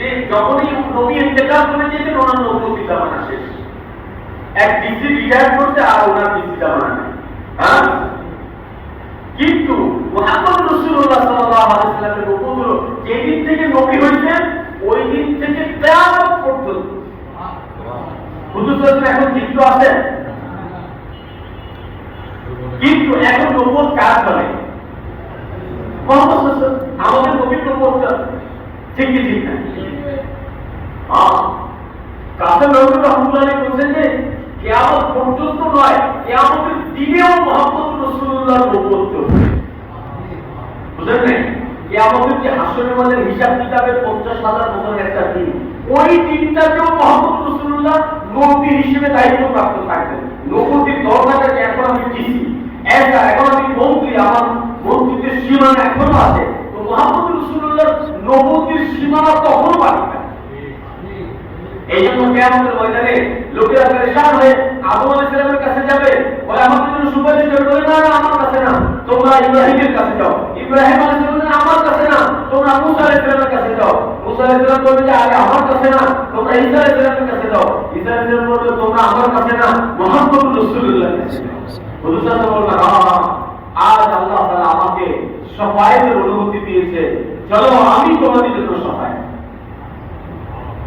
যে যখনই নবী ইন্তেকাল করে যেতেন ওনার নবুয়তি জামানা শেষ এক ডিগ্রি রিটায়ার করতে আর ওনার ডিগ্রি নেই। হ্যাঁ? কিন্তু নবী এখন জীবিত নবুয়ত কার আমাদের নবীর ওই এখন আমি এখনও আছে তো মোহাম্মদ রসুল্লাহ নবীর সীমানা তখনও বাড়ি না এই জন্য কেয়ামতের ময়দানে লোকেরা পরেশান হয়ে কাছে যাবে, বলে আমাদের জন্য সুপারিশ করবে না আমার কাছে না। তোমরা ইব্রাহিমের কাছে যাও। ইব্রাহিম আমার কাছে না। তোমরা মুসা আলাইহিস কাছে যাও। মুসা বলবে যে আমার কাছে না। তোমরা ঈসা কাছে যাও। ঈসা বলবে তোমরা আমার কাছে না। রাসূলুল্লাহ। হুজুর ওয়াসাল্লাম আজ আল্লাহ তাআলা আমাকে সফায়ের অনুমতি দিয়েছে। চলো, আমি তোমাদের জন্য সফায়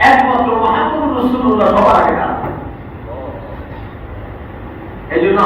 একমাত্র মহাপুর রসুল্লাহ সবার আগে দাঁড়াবে এই জন্য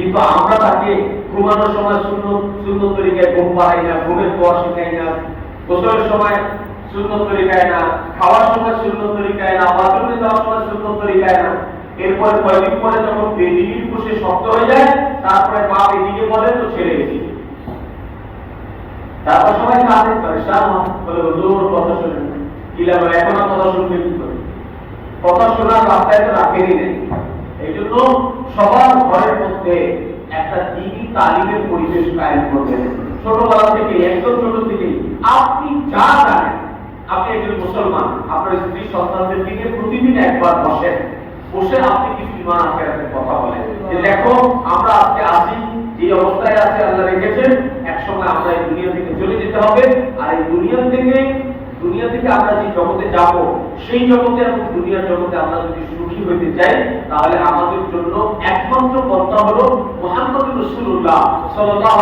কিন্তু আমরা তাকে ঘুমানোর সময় শূন্য শূন্য তরিকায় ঘুম পাড়াই না, ঘুমের পর শিখাই না, গোসলের সময় শূন্য তরিকায় না, খাওয়ার সময় শূন্য তরিকায় না, বাথরুমে যাওয়ার সময় শূন্য তরিকায় না। এরপরে কয়েকদিন পরে যখন বেদিনীর বসে শক্ত হয়ে যায়, তারপরে মা বেদিকে বলে তো ছেড়ে এদিকে তারপর সবাই কাঁদে পরেশান বলে হুজুর কথা শুনেন কি লাভ এখন কথা শুনবে কি করে? কথা শোনার রাস্তায় তো রাখেনি নেই এই জন্য সবার ঘরের মধ্যে একটা দিনই তালিমের পরিবেশ কায়েম করবেন। ছোটবেলা থেকে, একদম ছোট থেকে। আপনি যা জানেন, আপনি একজন মুসলমান, আপনার স্ত্রী সন্তানদের নিয়ে প্রতিদিন একবার বসেন বসে আপনি কিছু ইমান আখেরাতের কথা বলেন। যে দেখো, আমরা আজকে আসি যে অবস্থায় আছে, আল্লাহ রেখেছেন, একসময় আমরা এই দুনিয়া থেকে চলে যেতে হবে, আর এই দুনিয়া থেকে দুনিয়া থেকে আমরা যে জগতে যাব, সেই জগতে এবং দুনিয়ার জগতে আমরা যদি সুখী হইতে চাই, তাহলে আমাদের জন্য একমাত্র পন্থা হলো মোহাম্মদ রসুল্লাহ সাল্লাহ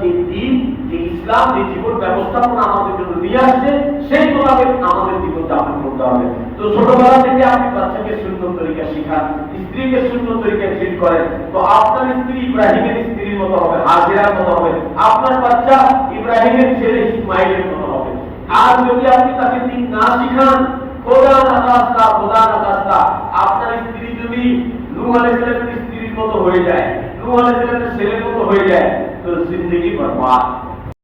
যে দিন, যে ইসলাম, যে জীবন ব্যবস্থাপনা আমাদের জন্য নিয়ে আসছে, সেই মোতাবেক আমাদের জীবন যাপন করতে হবে। তো ছোটবেলা থেকে আপনি বাচ্চাকে সুন্দর তরিকা শিখান, স্ত্রীকে সুন্দর তরিকা ট্রিট করেন। তো আপনার স্ত্রী ইব্রাহিমের স্ত্রীর মতো হবে, হাজিরার মতো হবে। আপনার বাচ্চা ইব্রাহিমের ছেলে ইসমাইলের মতো আর যদি আপনি তাকে দিন না শিখান, খোদা নাকাস্তা খোদা নাকাস্তা আপনার স্ত্রী যদি নূহ আলাইহিস স্ত্রীর মতো হয়ে যায়, নূহ আলাইহিস ছেলের মতো হয়ে যায়, তো জিন্দগি বরবাদ।